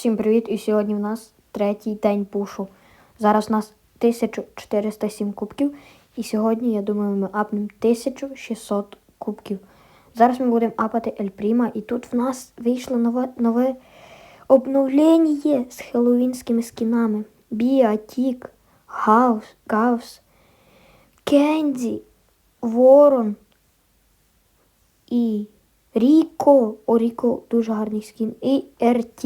Всім привіт! І сьогодні в нас третій день пушу. Зараз у нас 1407 кубків. І сьогодні, я думаю, ми апнемо 1600 кубків. Зараз ми будемо апати Ель Пріма. І тут в нас вийшло нове, нове обновлення з хеллоуінськими скінами. Біа, Тік, Гаус, Гаус, Кенді, Ворон і Ріко. О, Ріко дуже гарний скін. І РТ.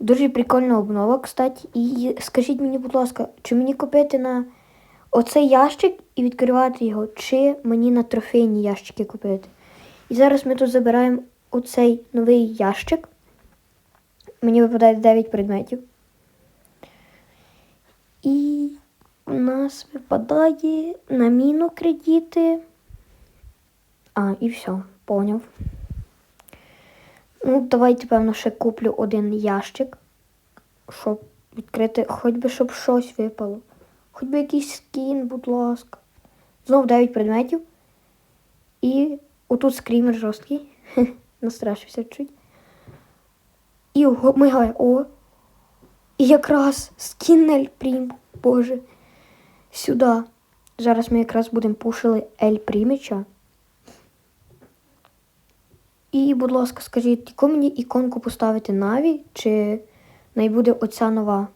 Дуже прикольна обнова, кстати. І скажіть мені, будь ласка, чи мені купити на оцей ящик і відкривати його, чи мені на трофейні ящики купити? І зараз ми тут забираємо оцей новий ящик. Мені випадає 9 предметів. І у нас випадає на міну кредити. А, і все, поняв. Ну, давайте, певно, ще куплю один ящик, щоб відкрити, хоч би щоб щось випало. Хоч би якийсь скін, будь ласка. Знов 9 предметів. І отут скрімер жорсткий. Настрашився чуть. І мигає, о. І якраз скін Ель Прім, боже. Сюди. Зараз ми якраз будемо пушили Ель Пріміча. І, будь ласка, скажіть, яку мені іконку поставити Наві, чи най буде оця нова?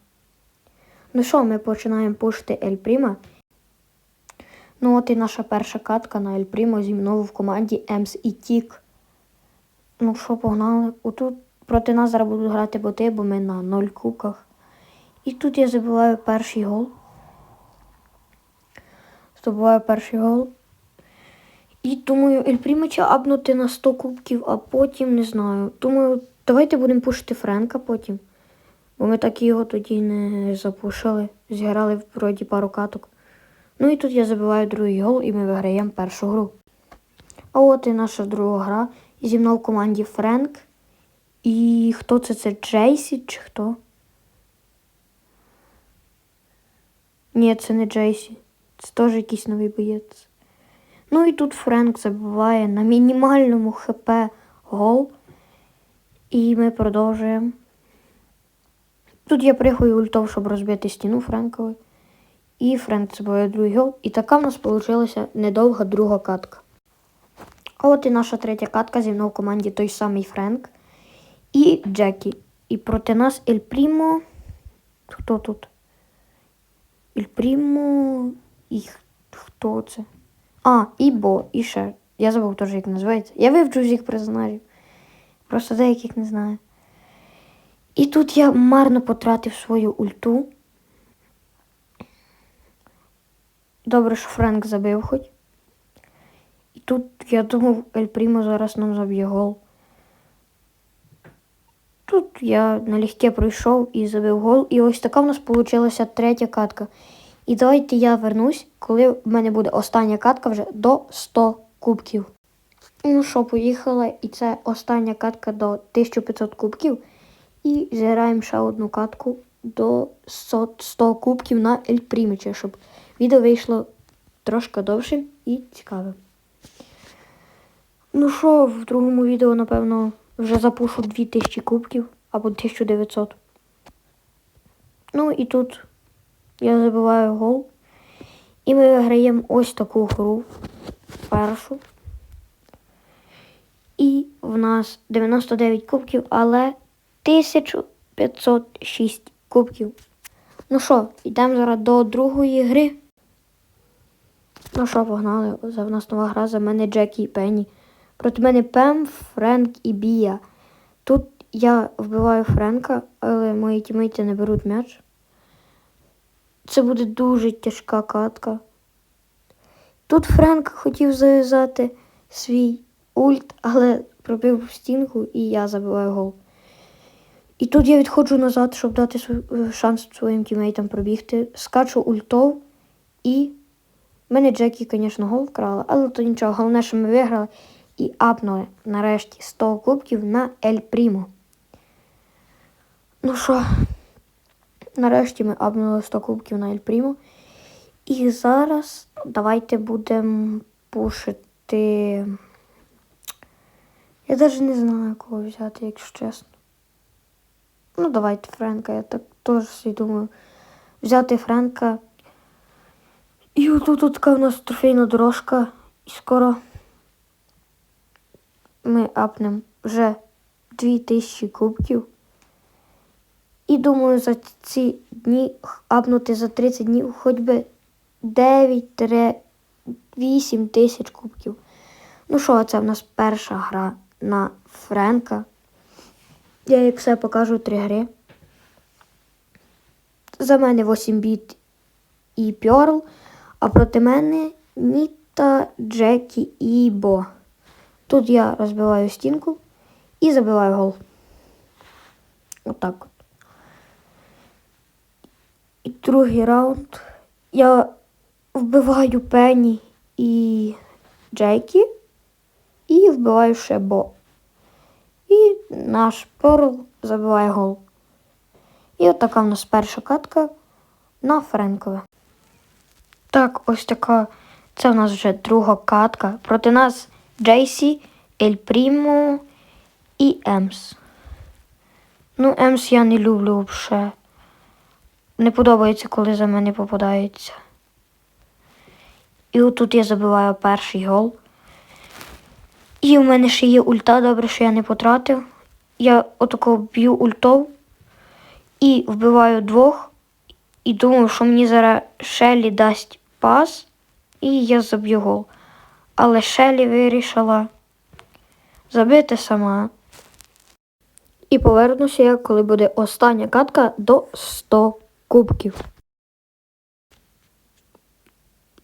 Ну що, ми починаємо пушити Ель Пріма. Ну, от і наша перша катка на Ель Прімо зі мною в команді Емс і Тік. Ну що, погнали? Отут проти нас зараз будуть грати боти, бо ми на ноль кубках. І тут я забиваю перший гол. Забиваю перший гол. І думаю, Ельпрімача апнути на 100 кубків, а потім не знаю. Думаю, давайте будемо пушити Френка потім. Бо ми так його тоді не запушили. Зіграли вроді пару каток. Ну і тут я забиваю другий гол і ми виграємо першу гру. А от і наша друга гра. І зі мною в команді Френк. І хто це? Це Джейсі чи хто? Ні, це не Джейсі. Це теж якийсь новий боєць. Ну і тут Френк забиває на мінімальному ХП гол. І ми продовжуємо. Тут я прихую ультов, щоб розбити стіну Френкової. І Френк забиває другий гол. І така в нас вийшла недовга друга катка. А от і наша третя катка зі мною в команді той самий Френк і Джекі. І проти нас Ель Прімо. Хто тут? Ель Прімо. І хто це? А, і Бо, і ще. Я забув теж, як називається. Я вивчу всіх персонажів. Просто деяких не знаю. І тут я марно потратив свою ульту. Добре, що Френк забив хоч. І тут я думав, Ель Прімо зараз нам заб'є гол. Тут я налегке пройшов і забив гол. І ось така в нас вийшла третя катка. І давайте я вернусь, коли в мене буде остання катка вже до 100 кубків. Ну що, поїхала, і це остання катка до 1500 кубків. І зіграємо ще одну катку до 100, 100 кубків на Ель Пріміча, щоб відео вийшло трошки довшим і цікавим. Ну що, в другому відео, напевно, вже запушу 2000 кубків або 1900. Ну і тут я забиваю гол. І ми виграємо ось таку гру. Першу. І в нас 99 кубків, але 1506 кубків. Ну що, йдемо зараз до другої гри. Ну що, погнали? За в нас нова гра за мене Джекі і Пенні. Проти мене Пем, Френк і Бія. Тут я вбиваю Френка, але мої тімейти не беруть м'яч. Це буде дуже тяжка катка. Тут Френк хотів зав'язати свій ульт, але пробив стінку і я забиваю гол. І тут я відходжу назад, щоб дати шанс своїм тімейтам пробігти. Скачу ультов і мене Джекі, звісно, гол вкрала, але то нічого. Головне, що ми виграли і апнули нарешті 100 кубків на Ель Прімо. Ну що, нарешті ми апнули 100 кубків на Ель Прімо. І зараз давайте будемо пушити. Я навіть не знаю, кого взяти, якщо чесно. Ну, давайте Френка, я так теж собі думаю. Взяти Френка. І отут тут така у нас трофейна дорожка. І скоро ми апнемо вже 2000 кубків. І думаю, за ці дні апнути за 30 днів хоч би 9-8 тисяч кубків. Ну що, це в нас перша гра на Френка. Я як все покажу три гри. За мене 8 біт і Пьорл, а проти мене Ніта, Джекі і Бо. Тут я розбиваю стінку і забиваю гол. Отак от. І другий раунд. Я вбиваю Пенні і Джекі і вбиваю ще Бо. І наш Перл забиває гол. І от така в нас перша катка на Френкове. Так, ось така. Це в нас вже друга катка. Проти нас Джейсі, Ель Прімо і Емс. Ну, Емс я не люблю взагалі. Не подобається, коли за мене попадається. І отут я забиваю перший гол. І в мене ще є ульта, добре, що я не потратив. Я отако б'ю ультов і вбиваю двох. І думаю, що мені зараз Шелі дасть пас, і я заб'ю гол. Але Шелі вирішила забити сама. І повернуся я, коли буде остання катка до 100 кубків.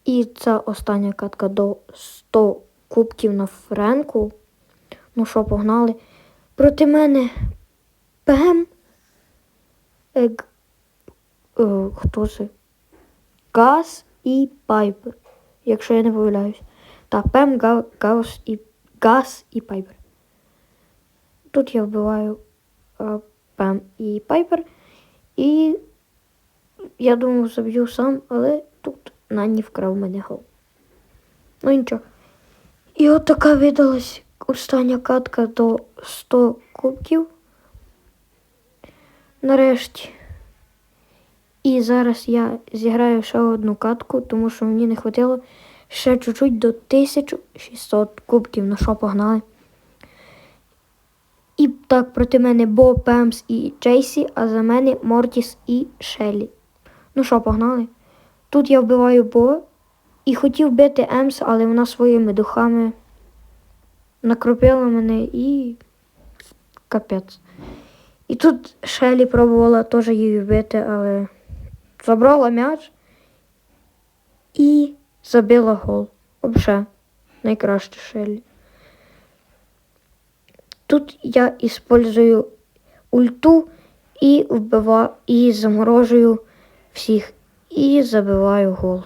І це остання катка до 100 кубків на Френку. Ну що, погнали? Проти мене Пем. Ег... Е, хто це? Газ і Пайпер. Якщо я не помиляюсь. Так, Пем, Га- Гаус і Газ і Пайпер. Тут я вбиваю е, Пем і Пайпер. І я думав, заб'ю сам, але тут Нані вкрав мене гол. Ну нічого. І от така видалась остання катка до 100 кубків. Нарешті. І зараз я зіграю ще одну катку, тому що мені не вистачило ще чуть-чуть до 1600 кубків. Ну що, погнали. І так проти мене Бо, Пемс і Джейсі, а за мене Мортіс і Шеллі. Ну що, погнали? Тут я вбиваю Бо і хотів бити Емс, але вона своїми духами накропила мене і капець. І тут Шелі пробувала теж її вбити, але забрала м'яч і забила гол. Взагалі, найкраще Шелі. Тут я іспользую ульту і вбиваю, і заморожую всіх. І забиваю гол.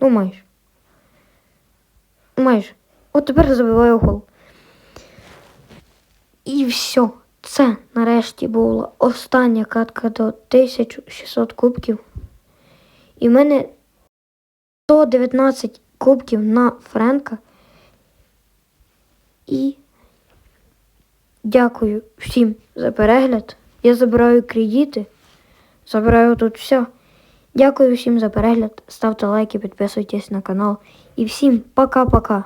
Ну, майже. Майже. От тепер забиваю гол. І все. Це нарешті була остання катка до 1600 кубків. І в мене 119 кубків на Френка. І дякую всім за перегляд. Я забираю кредити. Забираю тут все. Дякую всім за перегляд. Ставте лайки, підписуйтесь на канал. І всім пока-пока.